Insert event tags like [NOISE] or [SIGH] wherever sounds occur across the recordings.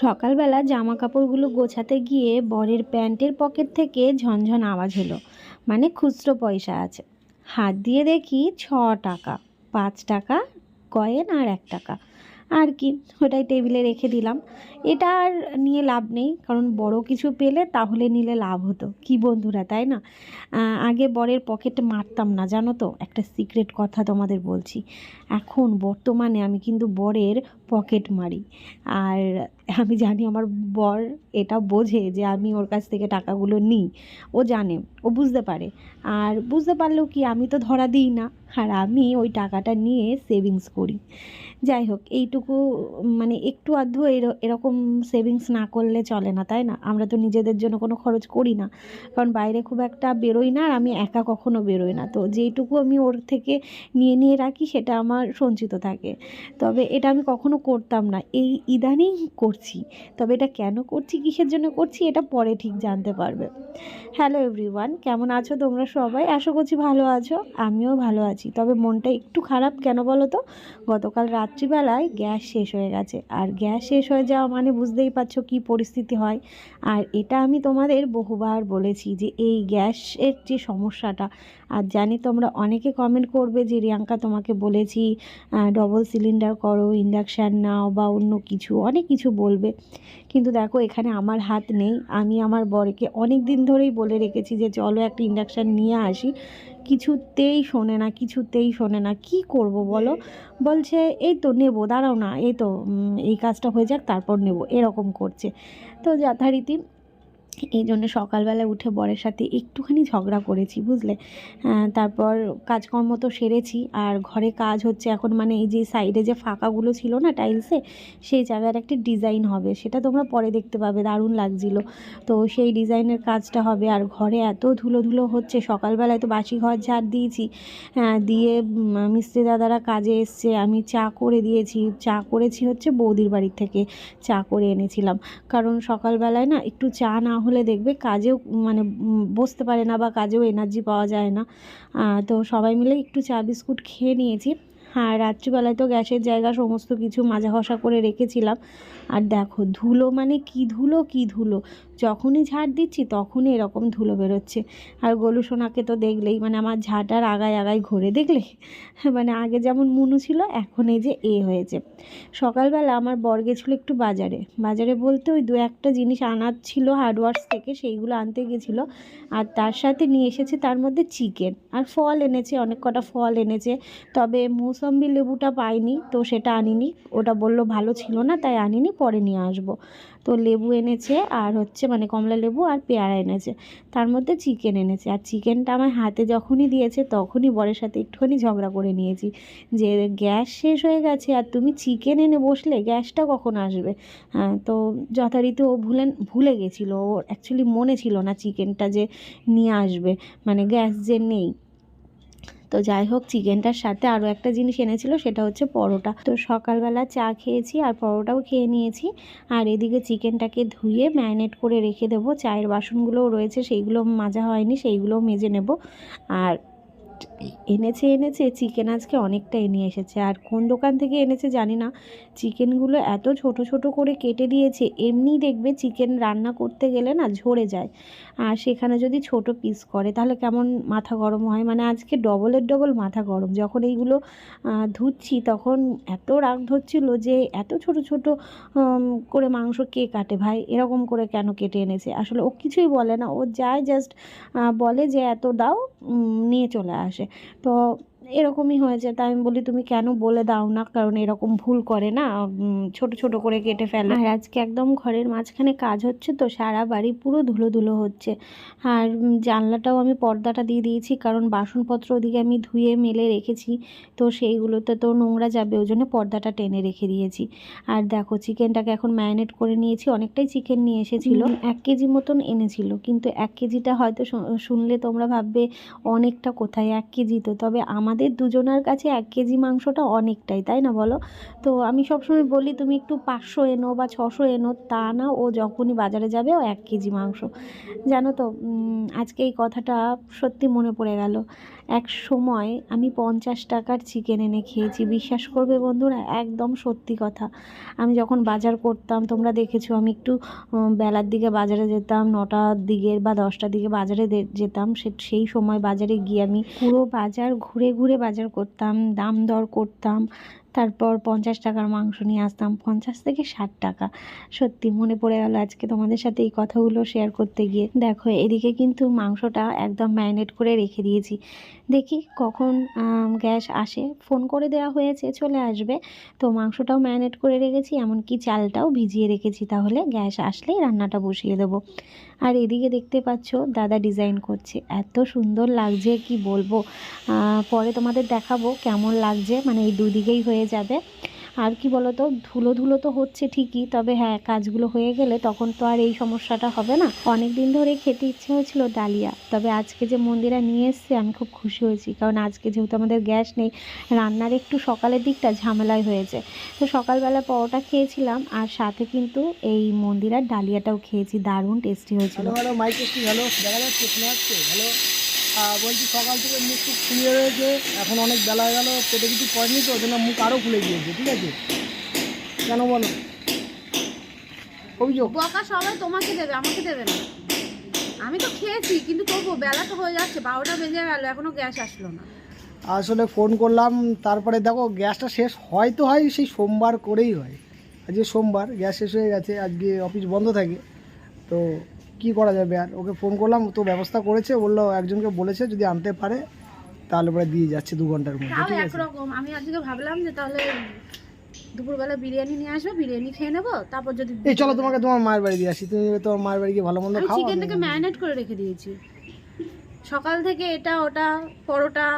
সকালবেলা জামা কাপড়গুলো গোছাতে গিয়ে বরের প্যান্টের পকেট থেকে ঝনঝন আওয়াজ হলো মানে খুচরো পয়সা আছে। হাত দিয়ে দেখি ছ টাকা, পাঁচ টাকা কয়েন আর এক টাকা। আর কি, ওটাই টেবিলে রেখে দিলাম। এটা আর নিয়ে লাভ নেই, কারণ বড় কিছু পেলে তাহলে নিলে লাভ হতো। কি বন্ধুরা, তাই না? আগে বরের পকেট মারতাম না, জানো তো? একটা সিক্রেট কথা তোমাদের বলছি। এখন বর্তমানে আমি কিন্তু বরের পকেট মারি। আর আমি জানি আমার বর এটা বোঝে যে আমি ওর কাছ থেকে টাকাগুলো নিই। ও জানে, ও বুঝতে পারে। আর বুঝতে পারলেও কি, আমি তো ধরা দিই না। আর আমি ওই টাকাটা নিয়ে সেভিংস করি। যাই হোক, এইটুকু মানে একটু আধটু এর- এরকম সেভিংস না করলে চলে না, তাই না? আমরা তো নিজেদের জন্য কোনো খরচ করি না। কারণ বাইরে খুব একটা বেরোই না আর আমি একা কখনো বেরোই না। তো যেইটুকু আমি ওর থেকে নিয়ে নিয়ে রাখি, সেটা আমার সঞ্চিত থাকে। তবে এটা আমি কখনো করতাম না। এই ইদানিং করছি। তবে এটা কেন করছি, কিসের জন্য করছি, এটা পরে ঠিক জানতে পারবে। হ্যালো এভরিওয়ান কেমন আছো তোমরা সবাই? আশা করছি ভালো আছো। আমিও ভালো আছি। তবে মনটা একটু খারাপ কেন বলো তো গতকাল রাত্রিবেলায় গ্যাস শেষ হয়ে গেছে। আর গ্যাস শেষ হয়ে যাওয়া মানে বুঝতেই পারছ কী পরিস্থিতি হয়। আর এটা আমি তোমাদের বহুবার বলেছি যে এই গ্যাসের যে সমস্যাটা, আর জানি তোমরা অনেকে কমেন্ট করবে যে রিয়াঙ্কা তোমাকে বলেছি ডবল সিলিন্ডার করো ইন্ডাকশান নাও বা অন্য কিছু, অনেক কিছু বলবে। কিন্তু দেখো, এখানে আমার হাত নেই। আমি আমার বরকে অনেক দিন ধরেই বলে রেখেছি যে চলো একটা ইন্ডাকশান নিয়ে আসি। কিছুতেই শোনে না, কিছুতেই শোনে না। কি করব বলো? বলছে, এই তো নেব, দাঁড়াও না, এই তো এই কাজটা হয়ে যাক, তারপর নেব। এরকম করছে। তো যথারীতি এই জন্য সকালবেলা উঠে বরের সাথে একটুখানি ঝগড়া করেছি, বুঝলে? তারপর কাজকর্ম তো সেরেছি। আর ঘরে কাজ হচ্ছে এখন মানে এই যে সাইডে যে ফাঁকাগুলো ছিল না টাইলসে সেই জায়গার একটা ডিজাইন হবে। সেটা তোমরা পরে দেখতে পাবে, দারুণ লাগছিল। তো সেই ডিজাইনের কাজটা হবে। আর ঘরে এত ধুলো ধুলো হচ্ছে, সকালবেলায় তো বাসি ঘর ঝাড় দিয়েছি। দিয়ে মিস্ত্রি দাদারা কাজে এসছে। আমি চা করে দিয়েছি। চা করেছি হচ্ছে বৌদির বাড়ির থেকে। চা করে এনেছিলাম। কারণ সকালবেলায় না একটু চা না হলে দেখবে কাজেও মানে বসতে পারে না বা কাজেও এনার্জি পাওয়া যায় না। তো সবাই মিলে একটু চা বিস্কুট খেয়ে নিয়েছি। আর রাত্রিবেলায় তো গ্যাসের জায়গা সমস্ত কিছু মাজা ঘষা করে রেখেছিলাম। আর দেখো, ধুলো মানে কি ধুলো কি ধুলো? যখনই ঝাড় দিচ্ছি, তখনই এরকম ধুলো বেরোচ্ছে। আর গোলু সোনাকে তো দেখলেই মানে আমার ঝাঁটার আগায় আগায় ঘোরে দেখলে? [LAUGHS] মানে আগে যেমন মুনু ছিল, এখন এই যে এ হয়েছে। সকালবেলা আমার বর গেছিল একটু বাজারে। বাজারে বলতে ওই দু একটা জিনিস আনার ছিল, হার্ডওয়ার্স থেকে, সেইগুলো আনতে গেছিল। আর তার সাথে নিয়ে এসেছে তার মধ্যে চিকেন। আর ফল এনেছে, অনেক কটা ফল এনেছে। তবে মৌসম্বি লেবুটা পাইনি, তো সেটা আনিনি। ওটা বলল ভালো ছিল না, তাই আনিনি। পরে নিয়ে আসব। তো লেবু এনেছে আর হচ্ছে মানে কমলা লেবু আর পেয়ারা এনেছে। তার মধ্যে চিকেন এনেছে। আর চিকেনটা আমার হাতে যখনই দিয়েছে তখনই বরের সাথে একটুখানি ঝগড়া করে নিয়েছি যে গ্যাস শেষ হয়ে গেছে আর তুমি চিকেন এনে বসলে গ্যাসটা কখন আসবে? হ্যাঁ তো যথারীতি ও ভুলেন ভুলে গেছিল। ওর অ্যাকচুয়ালি মনে ছিল না চিকেনটা যে নিয়ে আসবে। মানে গ্যাস যে নেই। তো যাই হোক, চিকেনটার সাথে আরও একটা জিনিস এনেছিল, সেটা হচ্ছে পরোটা। তো সকালবেলা চা খেয়েছি আর পরোটাও খেয়ে নিয়েছি। আর এদিকে চিকেনটাকে ধুয়ে ম্যারিনেট করে রেখে দেবো। চায়ের বাসনগুলোও রয়েছে, সেইগুলো মাজা হয়নি, সেইগুলোও মেজে নেব। আর এনেছে এনেছে চিকেন আজকে অনেকটা এনে এসেছে। আর কোন দোকান থেকে এনেছে জানি না। চিকেনগুলো এত ছোট ছোট করে কেটে দিয়েছে, এমনি দেখবে চিকেন রান্না করতে গেলে না ঝরে যায়। আর সেখানে যদি ছোট পিস করে, তাহলে কেমন মাথা গরম হয়? মানে আজকে ডবলের ডবল মাথা গরম। যখন এইগুলো ধুচ্ছি, তখন এত রাগ ধরছিল যে এত ছোট ছোট করে মাংস কে কাটে ভাই? এরকম করে কেন কেটে এনেছে? আসলে ও কিছুই বলে না। ও যায় জাস্ট বলে যে এত দাও নিয়ে চলে আসে। তো এরকমই হয়েছে তাই আমি বলি তুমি কেন বলে দাও না? কারণ এরকম ভুল করে না ছোট ছোট করে কেটে ফেলে। আর আজকে একদম ঘরের মাঝখানে কাজ হচ্ছে তো সারা বাড়ি পুরো ধুলো ধুলো হচ্ছে। আর জানলাটাও আমি পর্দাটা দিয়ে দিয়েছি কারণ বাসনপত্র ওদিকে আমি ধুয়ে মেলে রেখেছি। তো সেইগুলোতে তো নোংরা যাবে ওই জন্য পর্দাটা টেনে রেখে দিয়েছি। আর দেখো চিকেনটাকে এখন ম্যারিনেট করে নিয়েছি অনেকটাই চিকেন নিয়ে এসেছিল। এক কেজি মতন এনেছিল কিন্তু এক কেজিটা হয়তো শুনলে তোমরা ভাববে অনেকটা কোথায়? এক কেজি তো। তবে আমার আমাদের দুজনের কাছে এক কেজি মাংসটা অনেকটাই, তাই না বলো? তো আমি সবসময় বলি, তুমি একটু পাঁচশো এনো বা ছশো এনো, তা না, ও যখনই বাজারে যাবে, ও এক কেজি মাংস। জানো তো আজকে এই কথাটা সত্যি মনে পড়ে গেল। এক সময় আমি পঞ্চাশ টাকার চিকেন এনে খেয়েছি, বিশ্বাস করবে বন্ধুরা, একদম সত্যি কথা। আমি যখন বাজার করতাম, তোমরা দেখেছ, আমি একটু বেলার দিকে বাজারে যেতাম, নটার দিকে বা দশটার দিকে বাজারে যেতাম, সে, সেই সময় বাজারে গিয়ে আমি পুরো বাজার ঘুরে ঘুরে বাজার করতাম দাম দর করতাম তারপর পঞ্চাশ টাকার মাংস নিয়ে আসতাম, পঞ্চাশ থেকে ষাট টাকা। সত্যি মনে পড়ে গেল আজকে তোমাদের সাথে এই কথাগুলো শেয়ার করতে গিয়ে। দেখো, এদিকে কিন্তু মাংসটা একদম ম্যারিনেট করে রেখে দিয়েছি। দেখি কখন গ্যাস আসে। ফোন করে দেওয়া হয়েছে, চলে আসবে। তো মাংসটাও ম্যারিনেট করে রেখেছি, এমনকি চালটাও ভিজিয়ে রেখেছি, তাহলে গ্যাস আসলেই রান্নাটা বসিয়ে দেবো। আর এদিকে দেখতে পাচ্ছ, দাদা ডিজাইন করছে। এত সুন্দর লাগছে, কি বলব? পরে তোমাদের দেখাবো কেমন লাগছে। মানে এই দুদিকেই হয়ে যাবে। আর কি বলতো, ধুলো ধুলো তো হচ্ছে ঠিকই, তবে হ্যাঁ কাজগুলো হয়ে গেলে তখন তো আর এই সমস্যাটা হবে না। অনেক দিন ধরে খেতে ইচ্ছে হয়েছিল ডালিয়া, তবে আজকে যে মন্দিরা নিয়ে এসছে আমি খুব খুশি হয়েছি, কারণ আজকে যেহেতু আমাদের গ্যাস নেই, রান্নার একটু সকালের দিকটা ঝামেলাই হয়েছে। তো সকালবেলা পরোটা খেয়েছিলাম, আর সাথে কিন্তু এই মন্দিরার ডালিয়াটাও খেয়েছি, দারুণ টেস্টি হয়েছিল। হ্যালো মাইক টেস্টিং হ্যালো, দেখা যাচ্ছে, হ্যালো। বলছি সকাল থেকে মুখ খুব ফুলিয়ে রয়েছে। এখন অনেক বেলা হয়ে গেল পেটে কিছু পড়েনি তো ওই জন্য মুখ আরও ফুলে গিয়েছে ঠিক আছে? কেন বলো? অভিযোগ বকা সবাই তোমাকে দেবে আমাকে দেবে না। আমি তো খেয়েছি কিন্তু তবুও বেলা তো হয়ে যাচ্ছে বারোটা বেজে গেল এখনও গ্যাস আসলো না। আসলে ফোন করলাম তারপরে দেখো গ্যাসটা শেষ হয় তো হয় সেই সোমবার করেই হয়। আজকে সোমবার গ্যাস শেষ হয়ে গেছে আজকে অফিস বন্ধ থাকে তো কি করা যাবে? আর ওকে ফোন করলাম তো ব্যবস্থা করেছে বলল একজনকে বলেছে যদি আনতে পারে তাহলে পরে দিয়ে যাচ্ছে দু ঘণ্টার মধ্যে ঠিক আছে? একরকম আমি আজকে ভাবলাম যে তাহলে দুপুরবেলা বিরিয়ানি নিয়ে আসব বিরিয়ানি খেয়ে নেব তারপর যদি এই চলো তোমাকে তোমার মায়ের বাড়ি দিয়ে আসি। তুমি তোমার মায়ের বাড়ি গিয়ে ভালো মন্দ খাও ম্যারিনেট করে রেখে দিয়েছি। সকাল থেকে এটা ওটা পরোটা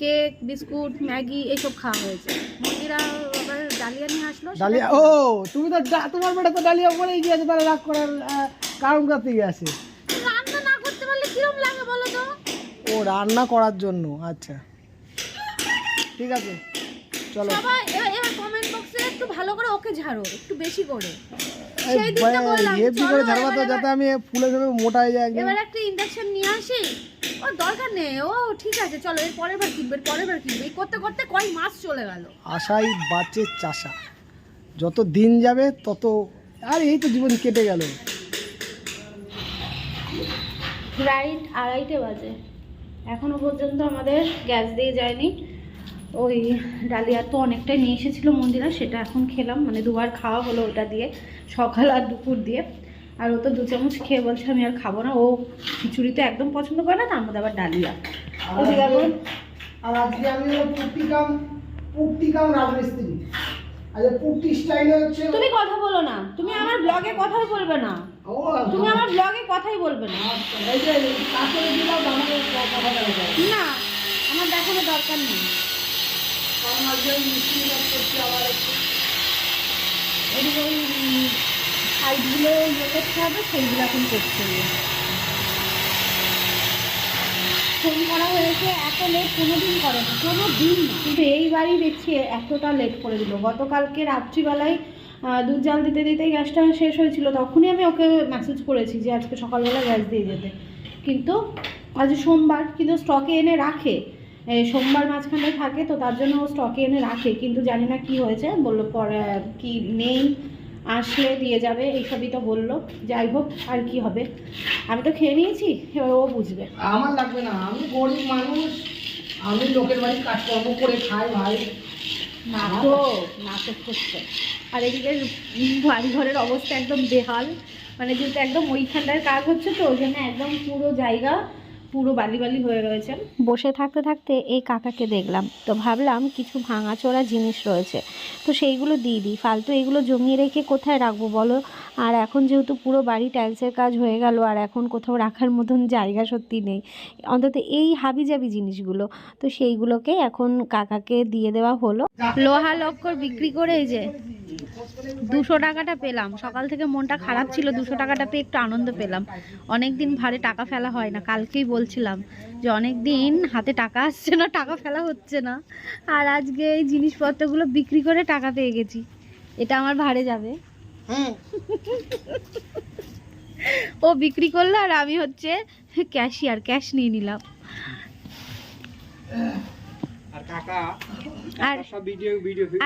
কেক বিস্কুট ম্যাগি এইসব খাওয়া হয়েছে। মন্দিরা আবার ডালিয়া নিয়ে আসলো ডালিয়া ও তুমি তো তোমার বেটা তো ডালিয়া পরেই গিয়েছে তাহলে রাগ করার আহ, কারণ কোথা থেকে আছে। রান্না না করতে পারলে কিরম লাগে বলো তো? ও রান্না করার জন্য আচ্ছা। ঠিক আছে চলো। সবাই এবার কমেন্ট বক্সে একটু ভালো করে ওকে ঝাড়ো একটু বেশি করে। এই সেই দিনটা বললাম, হেভি করে ঝাড়বা তো যাতে আমি ফুলে ধরে মোটা হয়ে যায় এবার একটা ইন্ডাকশন নিয়ে আসি। ও দরকার নেই। ও ঠিক আছে চলো এর পরের বার কিনবে এর পরের বার কিনবে। এই করতে করতে কয় মাস চলে গেল। আশাই বাঁচে চাষা। যত দিন যাবে তত আর এই তো জীবন কেটে গেল। রাইট আড়াইটে বাজে। এখনও পর্যন্ত আমাদের গ্যাস দিয়ে যায়নি। ওই ডালিয়া তো অনেকটাই নিয়ে এসেছিল মন্দিরা, সেটা এখন খেলাম। মানে দুবার খাওয়া হলো ওটা দিয়ে, সকাল আর দুপুর দিয়ে। আর ও তো দু চামচ খেয়ে বলছে, আমি আর খাব না। ও খিচুড়ি তো একদম পছন্দ করে না, তার মধ্যে আবার ডালিয়া। আর আজকে আমি রাজমিস্ত্রি। আচ্ছা পুট্টি স্টাইলে হচ্ছে তুমি কথা বলো না। তুমি আমার ব্লগে কথাই বলবে না। ও তুমি আমার ব্লগে কথাই বলবে না। এই যে কাপড়ে দিলাম আমাকে কথা বলা না আমার দেখানোর দরকার নেই। কারণ আজকে আমি মিস্ত্রি আবার সাইডগুলো ইয়ে করতে হবে সেইগুলো এখন করতে হবে। ফোন করা হয়েছে, এত লেট কোনো দিন করে না। কোনো দিন না কিন্তু এইবারই দেখছি এতটা লেট করে দিল। গতকালকে রাত্রিবেলায় দুধ জাল দিতে দিতেই গ্যাসটা শেষ হয়েছিল, তখনই আমি ওকে মেসেজ করেছি যে আজকে সকালবেলা গ্যাস দিয়ে যেতে। কিন্তু আজ সোমবার, কিন্তু স্টকে এনে রাখে। সোমবার মাঝখানে থাকে তো তার জন্য ও স্টকে এনে রাখে। কিন্তু জানি না কি হয়েছে, বলল পরে কি নেই। আসলে দিয়ে যাবে এইসবই তো বলল। যাই হোক আর কি হবে? আমি তো খেয়ে নিয়েছি এবার ও বুঝবে। আমার লাগবে না আমি গরিব মানুষ। আমি লোকের বাড়ি কাজকর্ম করে খাই ভাই। নাটক নাটক করছে আর এদিকে উম বাড়ি ঘরের অবস্থা একদম বেহাল। মানে যেহেতু একদম ওইখানটার কাজ হচ্ছে তো ওই জন্য একদম পুরো জায়গা পুরো বালি বালি হয়ে রয়েছে বসে থাকতে থাকতে এই কাকাকে দেখলাম। তো ভাবলাম কিছু ভাঙাচোরা জিনিস রয়েছে। তো সেইগুলো দিয়ে দিই। ফালতু এগুলো জমিয়ে রেখে কোথায় রাখব বলো? আর এখন যেহেতু পুরো বাড়ি টাইলসের কাজ হয়ে গেল আর এখন কোথাও রাখার মতন জায়গা সত্যি নেই। অন্তত এই হাবিজাবি জিনিসগুলো। তো সেইগুলোকে এখন কাকাকে দিয়ে দেওয়া হলো। লোহা লক্কর বিক্রি করে এই যে। দুশো টাকাটা পেলাম। সকাল থেকে মনটা খারাপ ছিল, দুশো টাকাটা পেয়ে একটু আনন্দ পেলাম। অনেক দিন ভারে টাকা ফেলা হয় না, কালকেই বলছিলাম যে অনেক দিন হাতে টাকা আসছে না, টাকা ফেলা হচ্ছে না। আর আজকে এই জিনিসপত্রগুলো বিক্রি করে টাকা পেয়ে গেছি। এটা আমার ভারে যাবে। ও বিক্রি করল আর আমি হচ্ছে ক্যাশিয়ার, ক্যাশ নিয়ে নিলাম।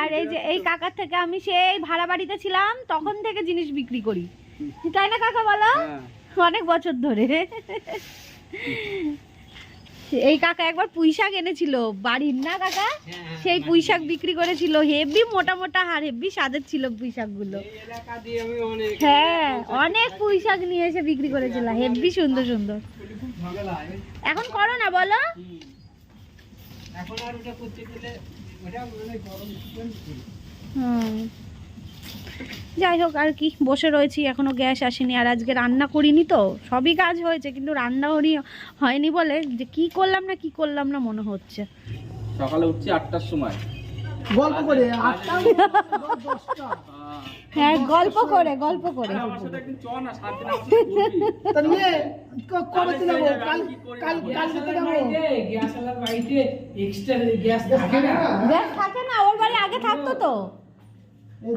আর এই যে এই কাকার থেকে আমি সেই ভাড়া বাড়িতে ছিলাম তখন থেকে জিনিস বিক্রি করি। তাই না কাকা বলো? হ্যাঁ। অনেক বছর ধরে। এই কাকা একবার পুঁই শাক এনেছিল বাড়ির না কাকা? সেই পুঁই শাক বিক্রি করেছিল হেভি মোটা মোটা আর হেভি স্বাদের ছিল পুঁই শাকগুলো হ্যাঁ অনেক পুঁই শাক নিয়ে এসে বিক্রি করেছিল হেভি সুন্দর সুন্দর। এখন করো না বলো। এখন আর ওটা করতে গেলে ওটা মানে গরম। যাই হোক আর কি বসে রয়েছি এখনও গ্যাস আসেনি আর আজকে রান্না করিনি তো সবই কাজ হয়েছে কিন্তু রান্না হয়নি বলে যে কি করলাম না কি করলাম না মনে হচ্ছে। সকালে উঠছি আটটার সময়। গল্প করে আটটা দশটা। হ্যাঁ গল্প করে গল্প করে। থেকে [LAUGHS] গ্যাস না ওর বাড়ি আগে থাকতো তো।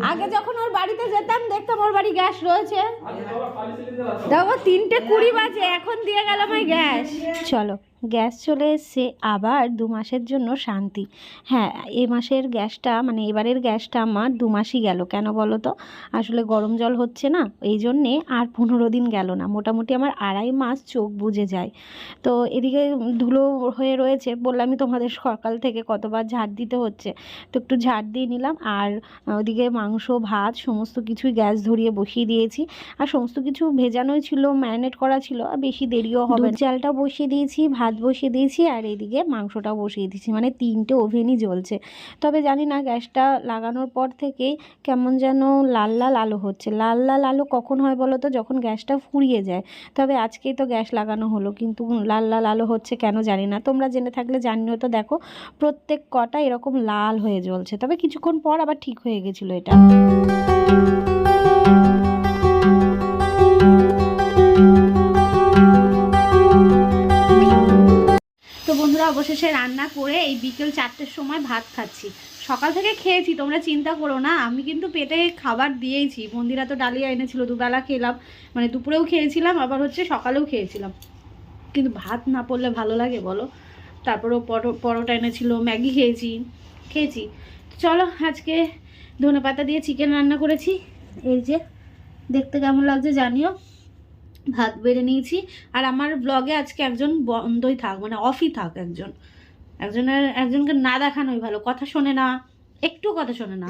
আগে যখন ওর বাড়িতে যেতাম দেখতাম ওর বাড়ি গ্যাস রয়েছে। দেখো তিনটে কুড়ি বাজে এখন দিয়ে গেলাম আমায় গ্যাস। চলো। গ্যাস চলে এসছে, আবার দু মাসের জন্য শান্তি। হ্যাঁ এ মাসের গ্যাসটা মানে এবারের গ্যাসটা আমার দু মাসই গেল। কেন বলো তো? আসলে গরম জল হচ্ছে না, এই জন্যে আর পনেরো দিন গেল না। মোটামুটি আমার আড়াই মাস চোখ বুজে যায়। তো এদিকে ধুলো হয়ে রয়েছে, বললামই তোমাদের সকাল থেকে কতবার ঝাড় দিতে হচ্ছে। তো একটু ঝাড় দিয়ে নিলাম, আর ওদিকে মাংস, ভাত, সমস্ত কিছুই গ্যাস ধরিয়ে বসিয়ে দিয়েছি। আর সমস্ত কিছু ভেজানোই ছিল, ম্যারিনেট করা ছিল, আর বেশি দেরিও হবে না। চালটা বসিয়ে দিয়েছি, ভাত বসিয়ে দিয়েছি আর এদিকে মাংসটাও বসিয়ে দিয়েছি। মানে তিনটে ওভেনই জ্বলছে। তবে জানি না গ্যাসটা লাগানোর পর থেকেই কেমন যেন লাল লাল আলো হচ্ছে। লাল লাল আলো কখন হয় বলো তো? যখন গ্যাসটা ফুরিয়ে যায়। তবে আজকেই তো গ্যাস লাগানো হলো। কিন্তু লাল লাল আলো হচ্ছে কেন জানি না। তোমরা জেনে থাকলে জানিও তো। দেখো, প্রত্যেক কটা এরকম লাল হয়ে জ্বলছে। তবে কিছুক্ষণ পর আবার ঠিক হয়ে গেছিল এটা। বন্ধুরা অবশেষে রান্না করে এই বিকেল চারটের সময় ভাত খাচ্ছি। সকাল থেকে খেয়েছি, তোমরা চিন্তা করো না, আমি কিন্তু পেটে খাবার দিয়েইছি। মন্দিরা তো ডালিয়া এনেছিল, দুবেলা খেলাম মানে দুপুরেও খেয়েছিলাম, আবার হচ্ছে সকালেও খেয়েছিলাম। কিন্তু ভাত না পড়লে ভালো লাগে বলো? তারপরেও পরো, পরোটা এনেছিল, ম্যাগি খেয়েছি খেয়েছি। চলো, আজকে ধনে পাতা দিয়ে চিকেন রান্না করেছি। এই যে, দেখতে কেমন লাগছে জানিও। ভাত বেড়ে নিয়েছি। আর আমার ব্লগে আজকে একজন বন্ধই থাক মানে অফই থাক একজন। একজনের একজনকে না দেখানোই ভালো কথা শোনে না একটু কথা শোনে না।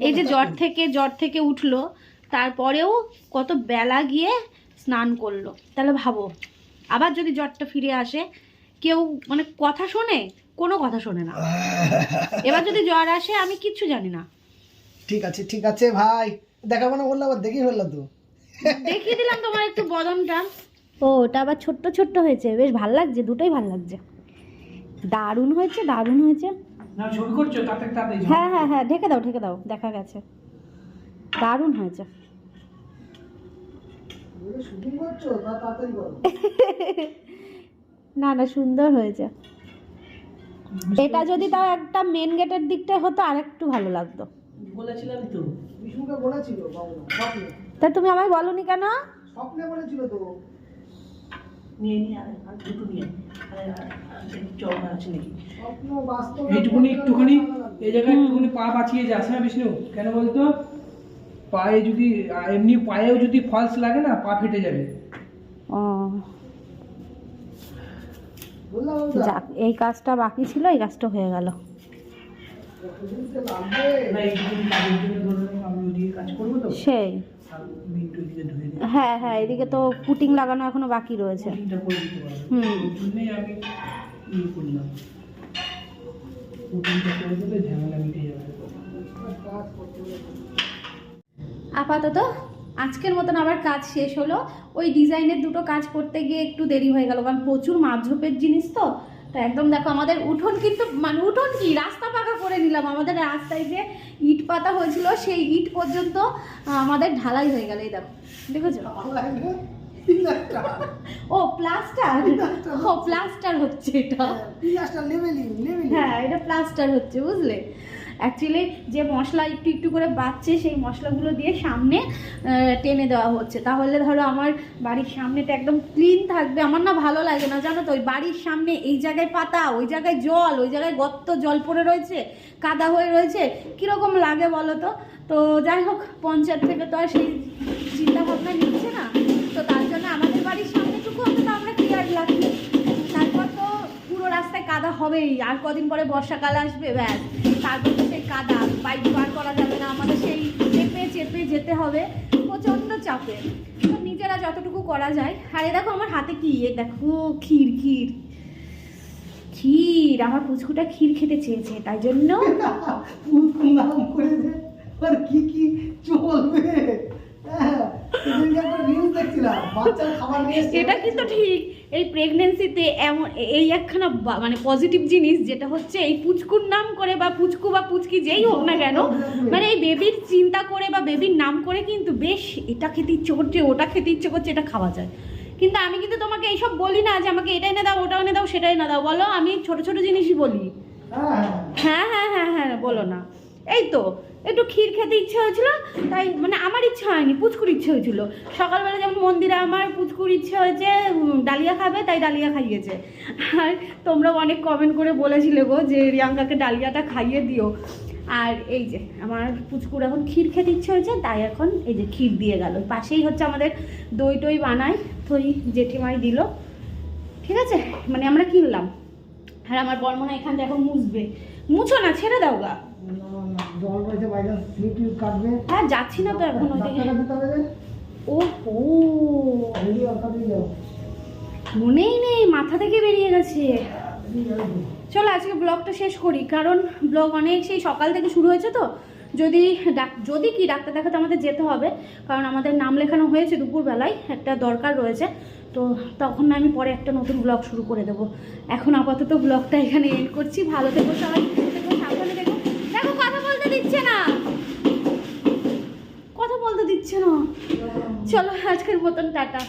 এই যে জ্বর থেকে জ্বর থেকে উঠল তারপরেও কত বেলা গিয়ে স্নান করল। তাহলে ভাবো আবার যদি জ্বরটা ফিরে আসে কেউ মানে কথা শোনে কোনো কথা শোনে না। [LAUGHS] এবার যদি জ্বর আসে আমি কিচ্ছু জানি না। ঠিক আছে ঠিক আছে ভাই। দেখাবো না বললে আবার দেখেই ফেলল তো। দেখিয়ে দিলাম তোমার একটু বদনটা ও ওটা আবার ছোট্ট ছোট্ট হয়েছে। বেশ ভালো লাগছে দুটোই ভালো লাগছে। দারুণ হয়েছে দারুণ হয়েছে। না ছবি করছ? তাতে তাতে হ্যাঁ হ্যাঁ হ্যাঁ ঢেকে দাও ঢেকে দাও দেখা গেছে। দারুণ হয়েছে। না না সুন্দর হয়েছে। এটা যদি তাও একটা মেন গেটের দিকটা হতো আর একটু ভালো লাগতো। বলেছিলাম তো। বিষ্ণুকে বলেছিল বাবু। তা তুমি আমায় বলনি কেন? স্বপ্নে বলেছিল তো। নিয়ে নিয়ে আর দুটো নিয়ে এইটুকুনি একটুখানি এই জায়গায় একটুখানি পা বাঁচিয়ে যাস হ্যাঁ বিষ্ণু? কেন বলতো? পায়ে যদি এমনি পায়েও যদি ফলস লাগে না পা ফেটে যাবে। ও। যাক এই কাজটা বাকি ছিল এই কাজটা হয়ে গেল। সেই। হ্যাঁ হ্যাঁ এদিকে তো পুটিং লাগানো এখনও বাকি রয়েছে। হুম। আপাতত আজকের মতন আবার কাজ শেষ হলো। ওই ডিজাইনের দুটো কাজ করতে গিয়ে একটু দেরি হয়ে গেল, কারণ প্রচুর মাপঝোপের জিনিস তো। তো একদম দেখো আমাদের উঠোন কিন্তু মানে উঠোন কি? রাস্তা পাকা করে নিলাম। আমাদের রাস্তায় যে ইট পাতা হয়েছিল সেই ইট পর্যন্ত আমাদের ঢালাই হয়ে গেল এই দেখো। দেখেছ? ও প্লাস্টার? ও প্লাস্টার হচ্ছে এটা। লেভেলিং লেভেলিং হ্যাঁ এটা প্লাস্টার হচ্ছে বুঝলে? অ্যাকচুয়ালি যে মশলা একটু একটু করে বাড়ছে, সেই মশলাগুলো দিয়ে সামনে টেনে দেওয়া হচ্ছে। তাহলে ধরো আমার বাড়ির সামনেটা একদম ক্লিন থাকবে। আমার না ভালো লাগে না, জানো তো, ওই বাড়ির সামনে এই জায়গায় পাতা, ওই জায়গায় জল, ওই জায়গায় গর্ত, জল পড়ে রয়েছে, কাদা হয়ে রয়েছে, কীরকম লাগে বলো তো? তো যাই হোক, পঞ্চায়েত থেকে তো আর সেই চিন্তা ভাবনা নিচ্ছে না। তো তার জন্য আমাদের বাড়ির সামনেটুকু অন্তত আমরা ক্লিয়ার রাখি। তারপর তো পুরো রাস্তায় কাদা হবেই। আর কদিন পরে বর্ষাকাল আসবে, ব্যাস। তারপর সেই কাদা বাইক বার করা যাবে না আমাদের সেই চেপে চেপে যেতে হবে প্রচণ্ড চাপে। তো নিজেরা যতটুকু করা যায়। আর এ দেখো আমার হাতে কি এ দেখো ক্ষীর ক্ষীর। ক্ষীর আমার পুচকুটা ক্ষীর খেতে চেয়েছে তাই জন্য আর কি কি চলবে? হ্যাঁ। এটা কিন্তু ঠিক। এই প্রেগনেন্সিতে এমন এই একখানা মানে পজিটিভ জিনিস যেটা হচ্ছে এই পুচকুর নাম করে বা পুচকু বা পুচকি যেই হোক না কেন মানে এই বেবির চিন্তা করে বা বেবির নাম করে কিন্তু বেশ এটা খেতে ইচ্ছে করছে ওটা খেতে ইচ্ছে করছে এটা খাওয়া যায়। কিন্তু আমি কিন্তু তোমাকে এইসব বলি না যে আমাকে এটা এনে দাও ওটা এনে দাও সেটা এনে দাও বলো আমি ছোট ছোট জিনিসই বলি। হ্যাঁ। হ্যাঁ হ্যাঁ হ্যাঁ হ্যাঁ বলো না। এই তো একটু ক্ষীর খেতে ইচ্ছে হয়েছিল তাই মানে আমার ইচ্ছা হয়নি, পুচকুর ইচ্ছে হয়েছিল। সকালবেলা যেমন মন্দিরে আমার পুচকুর ইচ্ছে হয়েছে ডালিয়া খাবে, তাই ডালিয়া খাইয়েছে। আর তোমরা অনেক কমেন্ট করে বলেছিলে গো যে, রিয়াঙ্কাকে ডালিয়াটা খাইয়ে দিও। আর এই যে, আমার পুচকুর এখন ক্ষীর খেতে ইচ্ছে হয়েছে, তাই এখন এই যে ক্ষীর দিয়ে গেল। পাশেই হচ্ছে আমাদের দই টই বানাই এই জেঠিমাই দিল। ঠিক আছে? মানে আমরা কিনলাম। আর আমার বর্মনা এখানটা এখন মুছবে। মুছো না, ছেড়ে দাও গা। জল রয়েছে বাইরে স্লিপ টিপ কাটবে। হ্যাঁ যাচ্ছি না তো এখন ওইদিকে। ও মনেই নেই মাথা থেকে বেরিয়ে গেছে। চলো আজকে ব্লগটা শেষ করি কারণ ব্লগ অনেক সেই সকাল থেকে শুরু হয়েছে তো। যদি ডাক যদি কি ডাক্তার দেখাতে আমাদের যেতে হবে কারণ আমাদের নাম লেখানো হয়েছে দুপুরবেলায় একটা দরকার রয়েছে। তো তখন আমি পরে একটা নতুন ব্লগ শুরু করে দেবো। এখন আপাতত ব্লগটা এখানে এন্ড করছি। ভালো থেকো সবাই। চলো আজকের মতন টাটা।